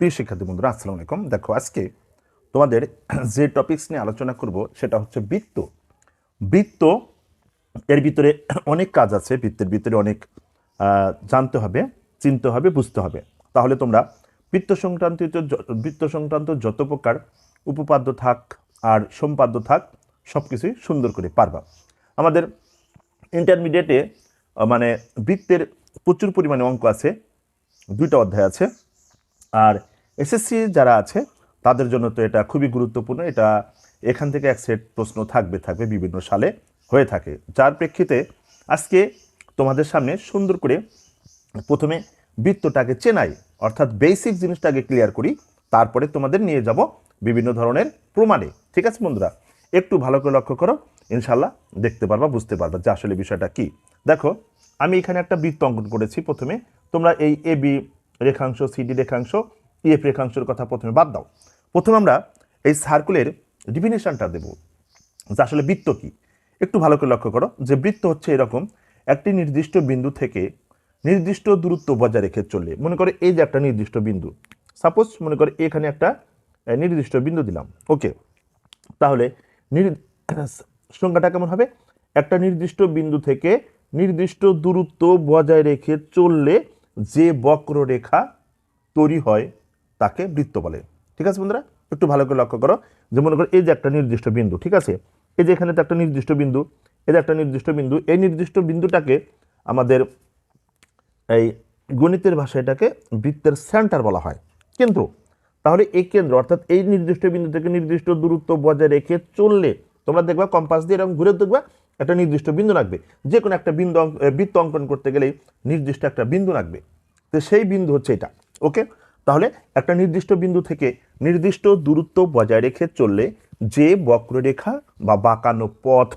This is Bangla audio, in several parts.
প্রিয় শিক্ষার্থী বন্ধুরা, আসসালামু আলাইকুম। দেখো, আজকে তোমাদের যে টপিকস নিয়ে আলোচনা করব, সেটা হচ্ছে বৃত্ত। বৃত্ত, এর ভিতরে অনেক কাজ আছে, বৃত্তের ভিতরে অনেক জানতে হবে, চিনতে হবে, বুঝতে হবে। তাহলে তোমরা বৃত্ত সংক্রান্ত বৃত্ত সংক্রান্ত যত প্রকার উপপাদ্য থাক আর সম্পাদ্য থাক সব কিছুই সুন্দর করে পারবা। আমাদের ইন্টারমিডিয়েটে মানে বৃত্তের প্রচুর পরিমাণে অঙ্ক আছে, দুইটা অধ্যায় আছে। আর এসএসসি যারা আছে, তাদের জন্য তো এটা খুবই গুরুত্বপূর্ণ। এটা এখান থেকে এক সেট প্রশ্ন থাকবে থাকবে বিভিন্ন সালে হয়ে থাকে। যার প্রেক্ষিতে আজকে তোমাদের সামনে সুন্দর করে প্রথমে বৃত্তটাকে চেনাই, অর্থাৎ বেসিক জিনিসটাকে ক্লিয়ার করি, তারপরে তোমাদের নিয়ে যাব বিভিন্ন ধরনের প্রমাণে। ঠিক আছে বন্ধুরা? একটু ভালো করে লক্ষ্য করো ইনশাল্লাহ দেখতে পারবা, বুঝতে পারবা যে আসলে বিষয়টা কি। দেখো, আমি এখানে একটা বৃত্ত অঙ্কন করেছি প্রথমে। তোমরা এই এ বি রেখাংশ সিডি রেখাংশ ইএফ রেখাংশের কথা প্রথমে বাদ দাও। প্রথমে আমরা এই সার্কুলের ডিফিনেশনটা দেব। যে আসলে বৃত্ত কি? একটু ভালো করে লক্ষ্য করো যে বৃত্ত হচ্ছে এরকম একটি নির্দিষ্ট বিন্দু থেকে নির্দিষ্ট দূরত্ব বজায় রেখে চললে। মনে করে এই যে একটা নির্দিষ্ট বিন্দু। সাপোজ মনে করে এখানে একটা নির্দিষ্ট বিন্দু দিলাম। ওকে তাহলে সংখ্যাটা কেমন হবে? একটা নির্দিষ্ট বিন্দু থেকে নির্দিষ্ট দূরত্ব বজায় রেখে চললে যে বক্ররেখা তৈরি হয়, তাকে বৃত্ত বলে। ঠিক আছে বন্ধুরা? একটু ভালো করে লক্ষ্য করো। যে মনে করো এই যে একটা নির্দিষ্ট বিন্দু, ঠিক আছে? এই যে এখানে তো একটা নির্দিষ্ট বিন্দু, এই যে একটা নির্দিষ্ট বিন্দু, এই নির্দিষ্ট বিন্দুটাকে আমাদের এই গণিতের ভাষায় এটাকে বৃত্তের সেন্টার বলা হয়। কিন্তু তাহলে এই কেন্দ্র, অর্থাৎ এই নির্দিষ্ট বিন্দু থেকে নির্দিষ্ট দূরত্ব বজায় রেখে চললে তোমরা দেখবা কম্পাস দিয়ে এরকম ঘুরে দেখবা একটা নির্দিষ্ট বিন্দু লাগবে। যে কোনো একটা বিন্দু বৃত্ত অঙ্কন করতে গেলেই নির্দিষ্ট একটা বিন্দু লাগবে। তো সেই বিন্দু হচ্ছে এটা, ওকে? তাহলে একটা নির্দিষ্ট বিন্দু থেকে নির্দিষ্ট দূরত্ব বজায় রেখে চললে যে বক্ররেখা বা বাঁকানো পথ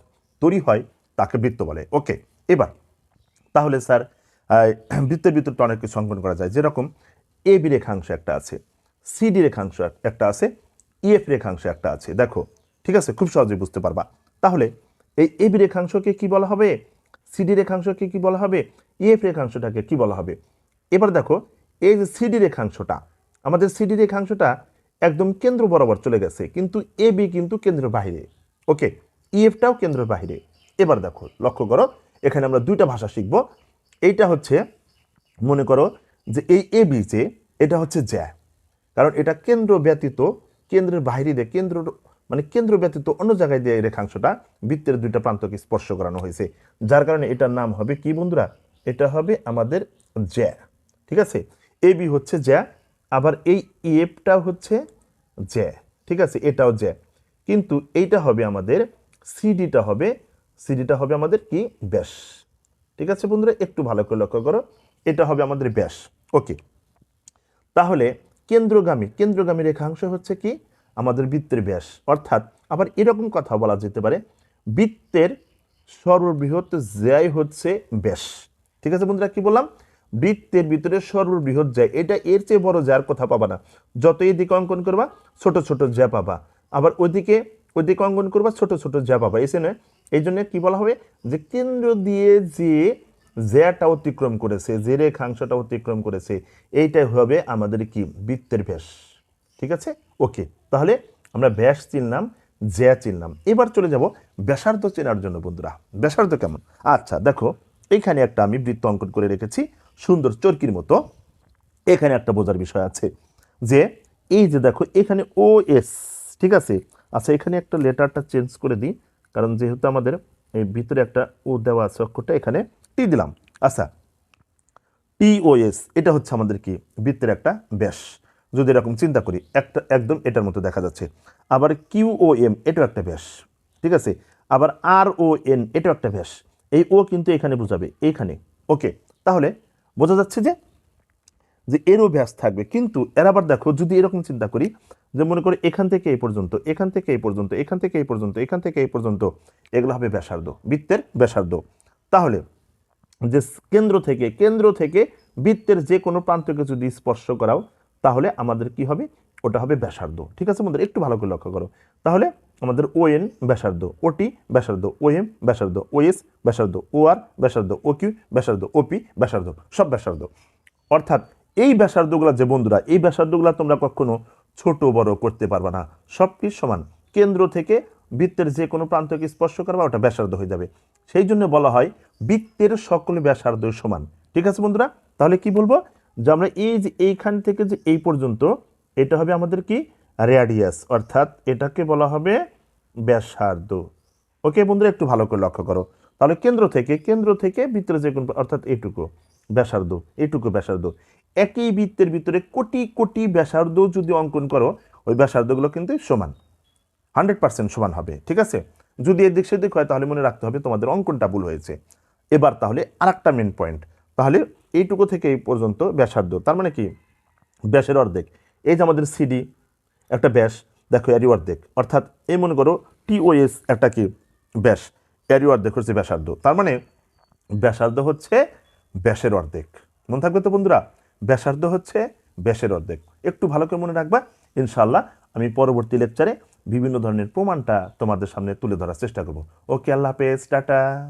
তৈরি হয় তাকে বৃত্ত বলে, ওকে? এবার, তাহলে স্যার বৃত্তের ভিতরে তো অনেক কিছু অঙ্কন করা যায়। যেরকম এ বি রেখাংশ একটা আছে সিডি রেখাংশ একটা আছে ইএফ রেখাংশ একটা আছে। দেখো, ঠিক আছে? খুব সহজেই বুঝতে পারবা। তাহলে এই এ বি রেখাংশকে কি বলা হবে? সিডি রেখাংশকে কি বলা হবে? ইএফ রেখাংশটাকে কি বলা হবে? এবার দেখো, এই যে সিডি রেখাংশটা, আমাদের সিডি রেখাংশটা একদম কেন্দ্র বরাবর চলে গেছে, কিন্তু এ বি কিন্তু কেন্দ্রের বাইরে। ওকে ইএফটাও কেন্দ্রের বাইরে। এবার দেখো, লক্ষ্য করো, এখানে আমরা দুইটা ভাষা শিখব। এইটা হচ্ছে, মনে করো যে এই এ বি যে এটা হচ্ছে জ্যা, কারণ এটা কেন্দ্র ব্যতীত, কেন্দ্রের বাইরে দিয়ে কেন্দ্র মানে কেন্দ্র ব্যতীত অন্য জায়গায় দিয়ে এই রেখাংশটা বৃত্তের দুইটা প্রান্তকে স্পর্শ করানো হয়েছে। যার কারণে এটার নাম হবে কি বন্ধুরা? এটা হবে আমাদের জ্যা। ঠিক আছে? এ বি হচ্ছে জ্যা, আবার এই ইএফটা হচ্ছে জ্যা। ঠিক আছে? এটাও জ্যা। কিন্তু এইটা হবে আমাদের সিডিটা হবে সিডিটা হবে আমাদের কি? ব্যাস। ঠিক আছে বন্ধুরা? একটু ভালো করে লক্ষ্য করো। এটা হবে আমাদের ব্যাস। ওকে। তাহলে কেন্দ্রগামী কেন্দ্রগামী রেখাংশ হচ্ছে কি? আমাদের বৃত্তের ব্যাস। অর্থাৎ আবার এরকম কথা বলা যেতে পারে, বৃত্তের সর্ববৃহৎ জ্যায় হচ্ছে ব্যাস। ঠিক আছে বন্ধুরা, কি বললাম? বৃত্তের ভিতরে সর্ববৃহৎ জ্যায়, এটা এর চেয়ে বড় জ্যার কথা পাবা না। যত এদিকে অঙ্কন করবা, ছোট ছোট জ্যা পাবা। আবার ওইদিকে ওইদিকে অঙ্কন করবা, ছোট ছোট জ্যা পাবা। এসে নয়, এই জন্য কী বলা হবে? যে কেন্দ্র দিয়ে যে জ্যাটা অতিক্রম করেছে, যে রেখাংশটা অতিক্রম করেছে, এইটাই হবে আমাদের কি? বৃত্তের ব্যাস। ঠিক আছে? ওকে, তাহলে আমরা ব্যাস চিনলাম, জ্যা চিনলাম। এবার চলে যাব ব্যাসার্ধ চেনার জন্য বন্ধুরা। ব্যাসার্ধ কেমন? আচ্ছা দেখো, এখানে একটা আমি বৃত্ত অঙ্কন করে রেখেছি, সুন্দর চরকির মতো। এখানে একটা বোঝার বিষয় আছে যে, এই যে দেখো, এখানে ও এস ঠিক আছে? আচ্ছা এখানে একটা লেটারটা চেঞ্জ করে দিই, কারণ যেহেতু আমাদের এই ভিতরে একটা ও দেওয়া আছে অক্ষরটা, এখানে টি দিলাম। আচ্ছা টিওএস এটা হচ্ছে আমাদের কি? বৃত্তের একটা ব্যাস। যদি এরকম চিন্তা করি, একটা, একদম এটার মতো দেখা যাচ্ছে। আবার কিউ ও এম, এটাও একটা ব্যাস, ঠিক আছে? আবার আর ও এন, এটাও একটা ব্যাস। এই ও কিন্তু এখানে বোঝাবে এইখানে ওকে, তাহলে বোঝা যাচ্ছে যে যে এরও ব্যাস থাকবে, কিন্তু এর আবার দেখো, যদি এরকম চিন্তা করি, যে মনে করি এখান থেকে এই পর্যন্ত, এখান থেকে এই পর্যন্ত, এখান থেকে এই পর্যন্ত, এখান থেকে এই পর্যন্ত, এগুলো হবে ব্যাসার্ধ, বৃত্তের ব্যাসার্ধ। তাহলে যে কেন্দ্র থেকে কেন্দ্র থেকে বৃত্তের যে কোনো প্রান্তকে যদি স্পর্শ করাও তাহলে আমাদের কি হবে? ওটা হবে ব্যাসার্ধ। ঠিক আছে বন্ধুরা? একটু ভালো করে লক্ষ্য করো। তাহলে আমাদের ও এন ব্যাসার্ধ ওটি ব্যাসার্ধ ও এম ব্যাসার্ধ ও এস ব্যাসার্ধ ও আর ব্যাসার্ধ ও কিউ ব্যাসার্ধ ওপি ব্যাসার্ধ, সব ব্যাসার্ধ। অর্থাৎ এই ব্যাসার্ধগুলো যে বন্ধুরা, এই ব্যাসার্ধগুলো তোমরা কখনো ছোট, বড় করতে পারবে না। সবটি সমান? কেন্দ্র থেকে বৃত্তের যে কোনো প্রান্তকে স্পর্শ করবা, ওটা ব্যাসার্ধ হয়ে যাবে। সেই জন্য বলা হয় বৃত্তের সকল ব্যাসার্ধ সমান। ঠিক আছে বন্ধুরা? তাহলে কি বলব? যে আমরা এই যে এইখান থেকে যে এই পর্যন্ত, এটা হবে আমাদের কি? রেডিয়াস অর্থাৎ এটাকে বলা হবে ব্যাসার্ধ। ওকে বন্ধুরা, একটু ভালো করে লক্ষ্য করো। তাহলে কেন্দ্র থেকে কেন্দ্র থেকে বৃত্তের যে কোনো অর্থাৎ এটুকু ব্যাসার্ধ এটুকু ব্যাসার্ধ। একই বৃত্তের ভিতরে কোটি কোটি ব্যাসার্ধ যদি অঙ্কন করো, ওই ব্যাসার্ধগুলো কিন্তু সমান। হান্ড্রেড পার্সেন্ট সমান হবে, ঠিক আছে? যদি এদিক সেদিক হয়, তাহলে মনে রাখতে হবে তোমাদের অঙ্কনটা ভুল হয়েছে। এবার তাহলে আর একটা মেন পয়েন্ট তাহলে এইটুকু থেকে এই পর্যন্ত ব্যাসার্ধ। তার মানে কি? ব্যাসের অর্ধেক। এই যে আমাদের সিডি একটা ব্যাস, দেখো এরই অর্ধেক। অর্থাৎ এই মনে করো টিওএস একটা কি? ব্যাস। এরই অর্ধেক হচ্ছে ব্যাসার্ধ। তার মানে ব্যাসার্ধ হচ্ছে ব্যাসের অর্ধেক। মনে থাকবে তো বন্ধুরা? ব্যাসার্ধ হচ্ছে ব্যাসের অর্ধেক। একটু ভালো করে মনে রাখবা। ইনশাল্লাহ আমি পরবর্তী লেকচারে বিভিন্ন ধরনের প্রমাণটা তোমাদের সামনে তুলে ধরার চেষ্টা করব। ওকে, আল্লাহ হাফেজ, টাটা।